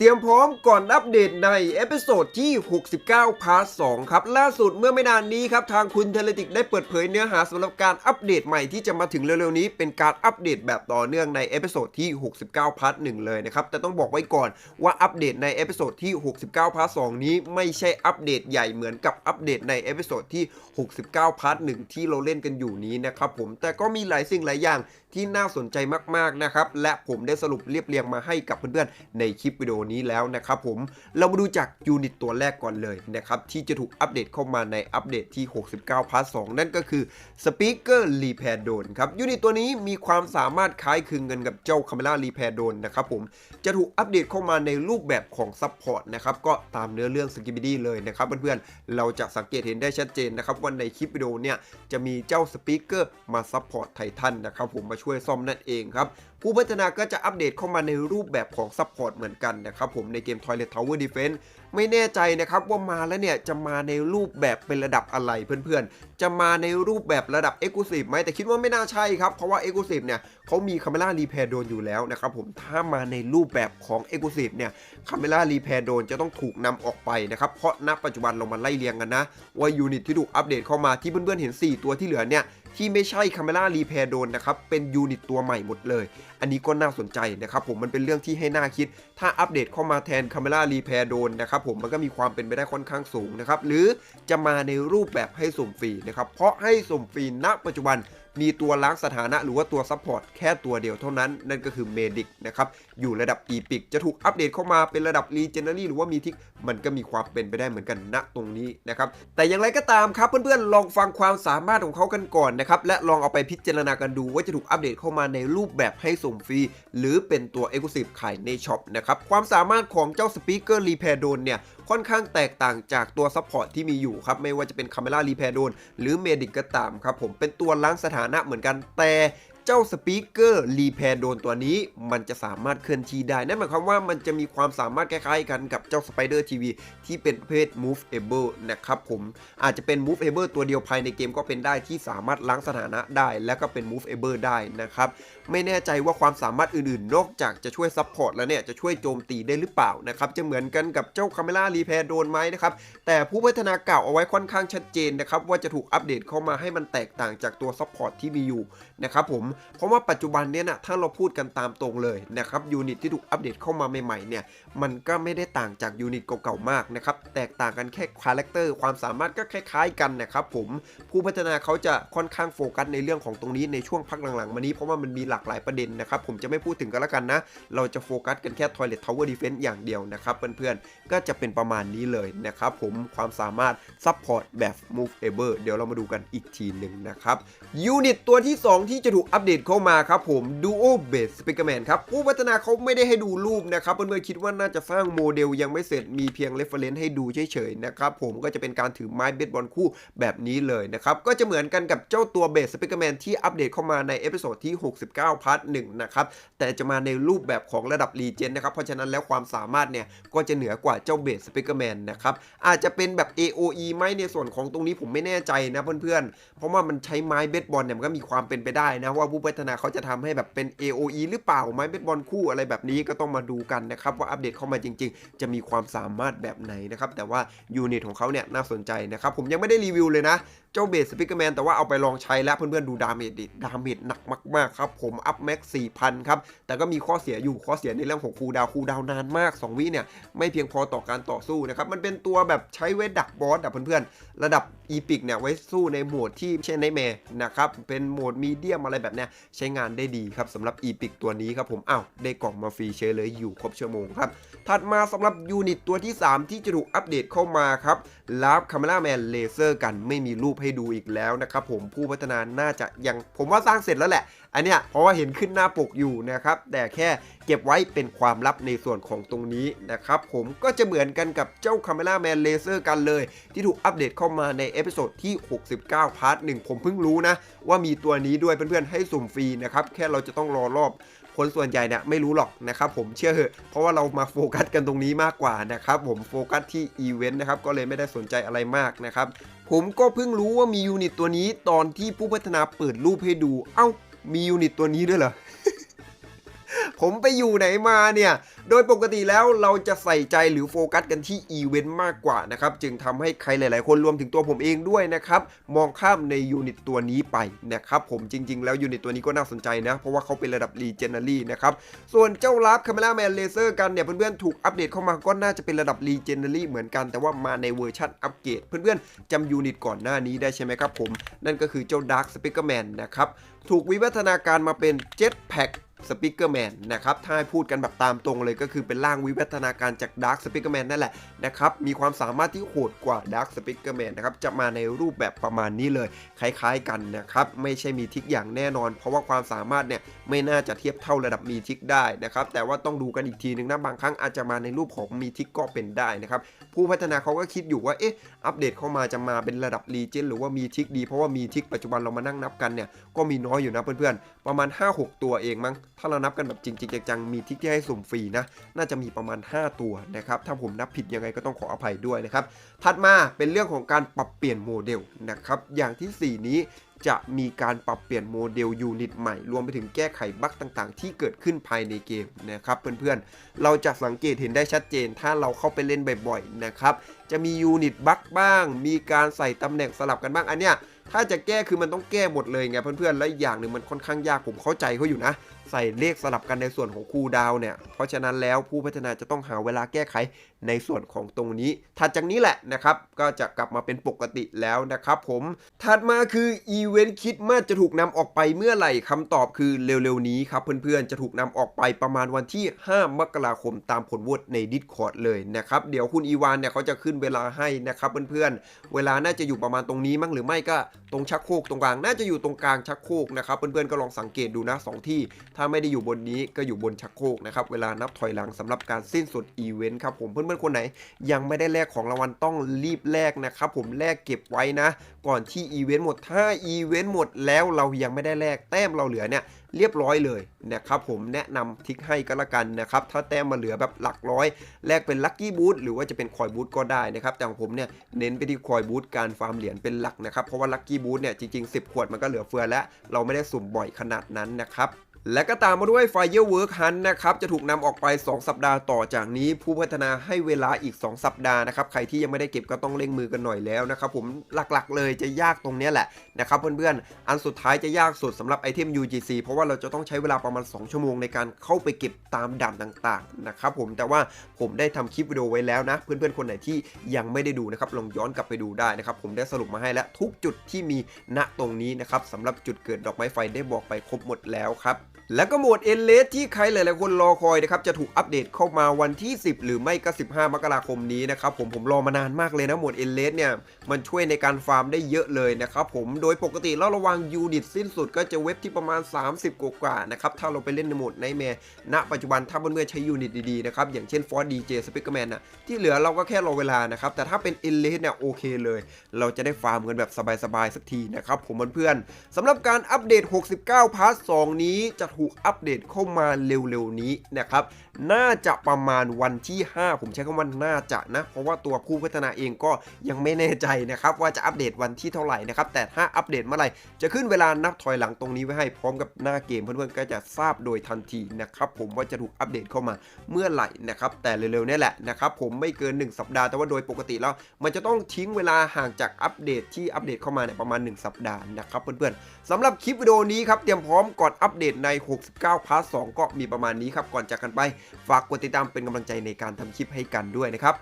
เตรียมพร้อมก่อนอัปเดตในเอพิโซดที่ 69 พาร์ท 2 ครับ ล่าสุดเมื่อไม่นานนี้ครับ ทางคุณเทเลติกได้เปิดเผยเนื้อหาสำหรับการอัปเดตใหม่ที่จะมาถึงเร็วๆนี้ เป็นการอัปเดตแบบต่อเนื่องในเอพิโซดที่ 69 พาร์ท 1 เลยนะครับ แต่ต้องบอกไว้ก่อนว่าอัปเดตในเอพิโซดที่ 69 พาร์ท 2 นี้ไม่ใช่อัปเดตใหญ่เหมือนกับอัปเดตในเอพิโซดที่ 69 พาร์ท 1 ที่เราเล่นกันอยู่นี้นะครับผมแต่ก็มีหลายสิ่งหลายอย่างที่น่าสนใจมากๆนะครับ และผมได้สรุปเรียบเรียงมาให้กับเพื่อนๆในคลิปวิดีโอนี้แล้วนะครับผมเรามาดูจากยูนิตตัวแรกก่อนเลยนะครับที่จะถูกอัปเดตเข้ามาในอัปเดตที่ 69พาร์ท2นั่นก็คือ Speaker Repair Drone ครับยูนิตตัวนี้มีความสามารถคล้ายคลึงกันกับเจ้า Camera Repair Drone นะครับผมจะถูกอัปเดตเข้ามาในรูปแบบของ Support นะครับก็ตามเนื้อเรื่อง s k i b i d y เลยนะครับเพื่อนๆเราจะสังเกตเห็นได้ชัดเจนนะครับว่าในคลิปวิดีโอเนี่ยจะมีเจ้า Speaker มา Support ไททันนะครับผมมาช่วยซ่อมนั่นเองครับ ผู้พัฒนาก็จะอัปเดตเข้ามาในรูปแบบของซัพพอร์ตเหมือนกันนะครับผมในเกม Toilet Tower Defense ไม่แน่ใจนะครับว่ามาแล้วเนี่ยจะมาในรูปแบบเป็นระดับอะไรเพื่อนๆ จะมาในรูปแบบระดับ e x c l u s i v e ไหมแต่คิดว่าไม่น่าใช่ครับ เพราะว่า e x c l u s i v e เนี่ยเขามี Camera Repair Drone อยู่แล้วนะครับผมถ้ามาในรูปแบบของ e x c l u s i v e เนี่ย Camera Repair Drone จะต้องถูกนำออกไปนะครับเพราะณปัจจุบันเรามาไล่เรียงกันนะว่ายูนิตที่ถูกอัปเดตเข้ามาที่เพื่อนๆเห็น 4 ตัวที่เหลือเนี่ย ที่ไม่ใช่ Camera Repair Drone นะครับ เป็นยูนิตตัวใหม่หมดเลย อันนี้ก็น่าสนใจนะครับผมมันเป็นเรื่องที่ให้น่าคิด ถ้าอัปเดตเข้ามาแทน Camera Repair Drone นะครับผมมันก็มีความเป็นไปได้ค่อนข้างสูงนะครับหรือจะมาในรูปแบบให้สุ่มฟรีนะครับเพราะให้สุ่มฟรีณปัจจุบัน มีตัวล้างสถานะหรือว่าตัวซัพพอร์ตแค่ตัวเดียวเท่านั้น นั่นก็คือ Medic นะครับอยู่ระดับ Epic จะถูกอัปเดตเข้ามาเป็นระดับ Legendary หรือว่ามีทิกมันก็มีความเป็นไปได้เหมือนกันณตรงนี้นะครับแต่อย่างไรก็ตามครับเพื่อนๆลองฟังความสามารถของเขากันก่อนนะครับและลองเอาไปพิจารณากันดูว่าจะถูกอัปเดตเข้ามาในรูปแบบให้ส่งฟรี หรือเป็นตัว Exclusive ขายในช็อปนะครับความสามารถของเจ้า Speaker Repair Drone เนี่ย ค่อนข้างแตกต่างจากตัวซัพพอร์ตที่มีอยู่ครับ ไม่ว่าจะเป็น Camera Repair Drone หรือเมดิกก็ตามครับผมเป็นตัวล้างสถานะเหมือนกันแต่ เจ้าสปีกเกอร์รีแพร์โดนตัวนี้ มันจะสามารถเคลื่อนที่ได้ นั่นหมายความว่ามันจะมีความสามารถคล้ายๆกันกับเจ้า Spider TV ที่เป็นประเภท Moveable นะครับผมอาจจะเป็น Moveable ตัวเดียวภายในเกมก็เป็นได้ที่สามารถล้างสถานะได้ แล้วก็เป็น Moveable ได้นะครับไม่แน่ใจว่าความสามารถอื่นๆ นอกจากจะช่วยซัพพอร์ตแล้วเนี่ยจะช่วยโจมตีได้หรือเปล่านะครับจะเหมือนกันกับเจ้า Camera Repair โดนไหมนะครับแต่ผู้พัฒนากล่าวเอาไว้ค่อนข้างชัดเจนนะครับว่าจะถูกอัปเดตเข้ามาให้มันแตกต่างจากตัวซัพพอร์ตที่มีอยู่นะครับผมเพราะว่าปัจจุบันเนี่ยนะถ้าเราพูดกันตามตรงเลยนะครับยูนิตที่ถูกอัปเดตเข้ามาใหม่ๆเนี่ยมันก็ไม่ได้ต่างจากยูนิตเก่าๆมากนะครับแตกต่างกันแค่คาแรคเตอร์ความสามารถก็คล้ายๆกันนะครับผมผู้พัฒนาเขาจะค่อนข้างโฟกัสในเรื่องของตรงนี้ในช่วงพักหลังๆมานี้เพราะว่ามันมีหลากหลายประเด็นนะครับผมจะไม่พูดถึงกันแล้วกันนะ เราจะโฟกัสกันแค่ Toilet Tower Defense อย่างเดียวนะครับเพื่อนๆก็จะเป็นประมาณนี้เลยนะครับผมความสามารถซัพพอร์ตแบบ Moveable เดี๋ยวเรามาดูกันอีกทีหนึ่งนะครับยูนิตตัวที่ 2 ที่จะถูกอัปเดตเข้ามาครับผม Duo Base Speakerman ครับผู้พัฒนาเขาไม่ได้ให้ดูรูปนะครับเพื่อนๆคิดว่าน่าจะสร้างโมเดลยังไม่เสร็จมีเพียง reference ให้ดูเฉยๆนะครับผมก็จะเป็นการถือไม้เบสบอลคู่แบบนี้เลยนะครับก็จะเหมือนกันกับเจ้าตัว Base Speakerman ที่อัปเดตเข้ามาในเอพิโซดที่ 69พาร์ท1นะครับแต่จะมาในรูปแบบของระดับ Legend นะครับเพราะฉะนั้นแล้วความสามารถเนี่ยก็จะเหนือกว่าเจ้า Base Speakerman นะครับอาจจะเป็นแบบ AOE ไหมในส่วนของตรงนี้ผมไม่แน่ใจนะเพื่อนๆเพราะว่ามันใช้ไม้เบสบอลเนี่ยมันก็มีความเป็นไปได้นะว่าผู้พัฒนาเขาจะทำให้แบบเป็น AOE หรือเปล่าไม้เบสบอลคู่อะไรแบบนี้ก็ต้องมาดูกันนะครับว่าอัปเดตเข้ามาจริง ๆ จะมีความสามารถแบบไหนนะครับแต่ว่ายูนิตของเขาเนี่ยน่าสนใจนะครับผมยังไม่ได้รีวิวเลยนะเจ้าเบสสปิกเกอร์แมนแต่ว่าเอาไปลองใช้แล้วเพื่อนๆดูดาเมจดิดาเมจหนักมากๆครับผมอัพแม็ก4,000ครับแต่ก็มีข้อเสียอยู่ข้อเสียในเรื่องของคูดาวคูดาวนานมาก 2 วิเนี่ยไม่เพียงพอต่อการต่อสู้นะครับมันเป็นตัวแบบใช้ไว้ดักบอสอะเพื่อนๆระดับอีพิกเนี่ยไว้สู้ในโหมดที่ไม่ใช่ในแมนะครับเป็นโหมดมีเดียมอะไรแบบเนี้ยใช้งานได้ดีครับสำหรับอีพิกตัวนี้ครับผมอ้าวได้กล่องมาฟรีเชยเลยอยู่ครบชั่วโมงครับถัดมาสำหรับยูนิตตัวที่ 3 ที่จะถูกอัปเดตเข้ามาครับลาบคาเมล่าแมนเลเซอร์กันไม่มีรูปให้ดูอีกแล้วนะครับผมผู้พัฒนาน่าจะยังผมว่าสร้างเสร็จแล้วแหละ อันเนี้ยเพราะว่าเห็นขึ้นหน้าปกอยู่นะครับ แต่แค่เก็บไว้เป็นความลับในส่วนของตรงนี้นะครับผมก็จะเหมือนกันกับเจ้าคาเมล่าแมนเลเซอร์กันเลย ที่ถูกอัปเดตเข้ามาในเอพิโซดที่ 69 พาร์ทหนึ่งผมเพิ่งรู้นะ ว่ามีตัวนี้ด้วยเพื่อนๆให้สุ่มฟรีนะครับแค่เราจะต้องรอรอบ คนส่วนใหญ่เนี่ยไม่รู้หรอกนะครับผมเชื่อเหอะเพราะว่าเรามาโฟกัสกันตรงนี้มากกว่านะครับผมโฟกัสที่อีเวนต์นะครับก็เลยไม่ได้สนใจอะไรมากนะครับผมก็เพิ่งรู้ว่ามียูนิตตัวนี้ตอนที่ผู้พัฒนาเปิดรูปให้ดูเอ้ามียูนิตตัวนี้ด้วยเหรอ ผมไปอยู่ไหนมาเนี่ย โดยปกติแล้วเราจะใส่ใจหรือโฟกัสกันที่อีเวนต์มากกว่านะครับ จึงทำให้ใครหลาย ๆ คนรวมถึงตัวผมเองด้วยนะครับ มองข้ามในยูนิตตัวนี้ไปนะครับ ผมจริง ๆ แล้วยูนิตตัวนี้ก็น่าสนใจนะ เพราะว่าเขาเป็นระดับ Legendary นะครับ ส่วนเจ้าลับ Camera Man Laser กันเนี่ยเพื่อน ๆ ถูกอัปเดตเข้ามาก็น่าจะเป็นระดับ Legendary เหมือนกันแต่ว่ามาในเวอร์ชันอัปเกรดเพื่อน ๆจำยูนิตก่อนหน้านี้ได้ใช่ไหมครับผมนั่นก็คือเจ้า Dark Speaker Man นะครับถูกวิวัฒนาการมาเป็น Jetpack สปิเกอร์แมนนะครับ ถ้าพูดกันแบบตามตรงเลยก็คือเป็นร่างวิวัฒนาการจากดาร์คสปิเกอร์แมนนั่นแหละนะครับ มีความสามารถที่โหดกว่าดาร์คสปิเกอร์แมนนะครับ จะมาในรูปแบบประมาณนี้เลย คล้ายๆกันนะครับ ไม่ใช่มีทิกอย่างแน่นอน เพราะว่าความสามารถเนี่ยไม่น่าจะเทียบเท่าระดับมีทิกได้นะครับ แต่ว่าต้องดูกันอีกทีนึงนะ บางครั้งอาจจะมาในรูปของมีทิกก็เป็นได้นะครับ ผู้พัฒนาเขาก็คิดอยู่ว่า เอ๊ะ อัปเดตเข้ามาจะมาเป็นระดับรีเจนหรือว่ามีทิกดี เพราะว่ามีทิกปัจจุบันเรามานั่งนับกันเนี่ย ก็มีน้อยอยู่นะเพื่อนๆ ประมาณ 5-6 ตัวเองมั้ง ถ้าเรานับกันแบบจริงๆจังๆมีทิกที่ให้สุ่มฟรีนะ น่าจะมีประมาณ 5 ตัวนะครับ ถ้าผมนับผิดยังไงก็ต้องขออภัยด้วยนะครับ ถัดมาเป็นเรื่องของการปรับเปลี่ยนโมเดลนะครับ อย่างที่ 4 นี้จะมีการปรับเปลี่ยนโมเดลยูนิตใหม่ รวมไปถึงแก้ไขบั๊กต่างๆ ที่เกิดขึ้นภายในเกมนะครับเพื่อนๆ เราจะสังเกตเห็นได้ชัดเจน ถ้าเราเข้าไปเล่นบ่อยๆนะครับ จะมียูนิตบั๊กบ้าง มีการใส่ตำแหน่งสลับกันบ้าง อันเนี้ยถ้าจะแก้คือมันต้องแก้หมดเลยไงเพื่อนๆ และอีกอย่างหนึ่งมันค่อนข้างยากผมเข้าใจเขาอยู่นะ ใส่เลขสลับกันในส่วนของคูดาวเนี่ย เพราะฉะนั้นแล้วผู้พัฒนาจะต้องหาเวลาแก้ไขในส่วนของตรงนี้ ถัดจากนี้แหละนะครับ ก็จะกลับมาเป็นปกติแล้วนะครับผม ถัดมาคืออีเวนต์คิดมาจะถูกนำออกไปเมื่อไหร่คำตอบคือเร็วๆนี้ครับเพื่อนๆ จะถูกนำออกไปประมาณวันที่ 5 มกราคมตามผลวตใน Discord เลยนะครับ เดี๋ยวคุณอีวานเนี่ยเขาจะขึ้นเวลาให้นะครับเพื่อนๆ เวลาน่าจะอยู่ประมาณตรงนี้มั้งหรือไม่ก็ตรงชักโครกตรงกลาง น่าจะอยู่ตรงกลางชักโครกนะครับเพื่อนๆก็ลองสังเกตดูนะสองที่ถ้าไม่ได้อยู่บนนี้ก็อยู่บนชักโครกนะครับ เวลานับถอยหลังสำหรับการสิ้นสุดอีเวนต์ครับผมเพื่อนๆคนไหน ยังไม่ได้แลกของรางวัลต้องรีบแลกนะครับผมแลกเก็บไว้นะ ก่อนที่อีเวนต์หมดถ้าอีเวนต์หมดแล้วเรายังไม่ได้แลกแต้มเราเหลือเนี่ยเรียบร้อยเลยนะครับผมแนะนำทิกให้ก็แล้วกันนะครับ ถ้าแต้มมาเหลือแบบหลักร้อย แลกเป็นลัคกี้บูธหรือว่าจะเป็นคอยบูธก็ได้นะครับ แต่ของผมเนี่ยเน้นไปที่คอยบูธการฟาร์มเหรียญเป็นหลักนะครับ เพราะว่าลัคกี้บูธเนี่ยจริงๆ 10 ขวดมันก็เหลือเฟือแล้ว เราไม่ได้สุ่มบ่อยขนาดนั้นนะครับ และก็ตามมาด้วย Firework Hunt นะครับ จะถูกนำออกไป 2 สัปดาห์ต่อจากนี้ ผู้พัฒนาให้เวลาอีก 2 สัปดาห์นะครับ ใครที่ยังไม่ได้เก็บก็ต้องเร่งมือกันหน่อยแล้วนะครับผมหลักๆ เลยจะยากตรงนี้แหละนะครับเพื่อนๆ อันสุดท้ายจะยากสุดสำหรับไอเทม UGC เพราะว่าเราจะต้องใช้เวลาประมาณ 2 ชั่วโมงในการเข้าไปเก็บตามด่านต่างๆนะครับผมแต่ว่าผมได้ทำคลิปวิดีโอไว้แล้วนะ เพื่อนๆคนไหนที่ยังไม่ได้ดูนะครับลองย้อนกลับไปดูได้นะครับผมได้สรุปมาให้แล้วทุกจุดที่มีณตรงนี้นะครับสำหรับจุดเกิดดอกไม้ไฟได้บอกไปครบหมดแล้วครับแล้วก็โหมดเอ็นเลสที่ใครหลายๆคนรอคอยนะครับจะถูกอัปเดตเข้ามาวันที่ 10 หรือไม่ก็15 มกราคมนี้นะครับผมผมรอมานานมากเลยนะโหมดเอ็นเลสเนี่ยมันช่วยในการฟาร์มได้เยอะเลยนะครับผมโดยปกติแล้วระวังยูนิตสิ้นสุดก็จะเว็บที่ประมาณ 30 กว่าๆนะครับถ้าเราไปเล่นในโหมดไนแมร์ณปัจจุบันถ้าเพื่อใช้ยูนิตดีๆนะครับอย่างเช่นฟอร์ดีเจสปิเกอร์แมนนะที่เหลือเราก็แค่รอเวลานะครับแต่ถ้าเป็นเอ็นเลสเนี่ยโอเคเลย เราจะได้ฟาร์มกันแบบสบายๆสักทีนะครับผมเพื่อนๆสำหรับการอัปเดต 69พาร์ท2นี้จะถูกอัปเดตเข้ามาเร็วๆนี้นะครับ น่าจะประมาณวันที่ 5 ผมใช้คำว่าน่าจะนะ เพราะว่าตัวผู้พัฒนาเองก็ยังไม่แน่ใจนะครับ ว่าจะอัปเดตวันที่เท่าไหร่นะครับ แต่ถ้าอัปเดตเมื่อไหร่ จะขึ้นเวลานับถอยหลังตรงนี้ไว้ให้พร้อมกับหน้าเกมเพื่อนๆก็จะทราบโดยทันทีนะครับผมว่าจะถูกอัปเดตเข้ามาเมื่อไหร่นะครับ แต่เร็วๆนี่แหละนะครับผมไม่เกิน 1 สัปดาห์แต่ว่าโดยปกติแล้ว มันจะต้องทิ้งเวลาห่างจากอัปเดตที่อัปเดตเข้ามาเนี่ยประมาณ 1 สัปดาห์นะครับเพื่อนๆสำหรับคลิปวิดีโอนี้ครับเตรียมพร้อมก่อนอัปเดตใน69 พาร์ท 2 ก็มีประมาณนี้ครับ ก่อนจากกันไป ฝากกดติดตามเป็นกำลังใจในการทำคลิปให้กันด้วยนะครับ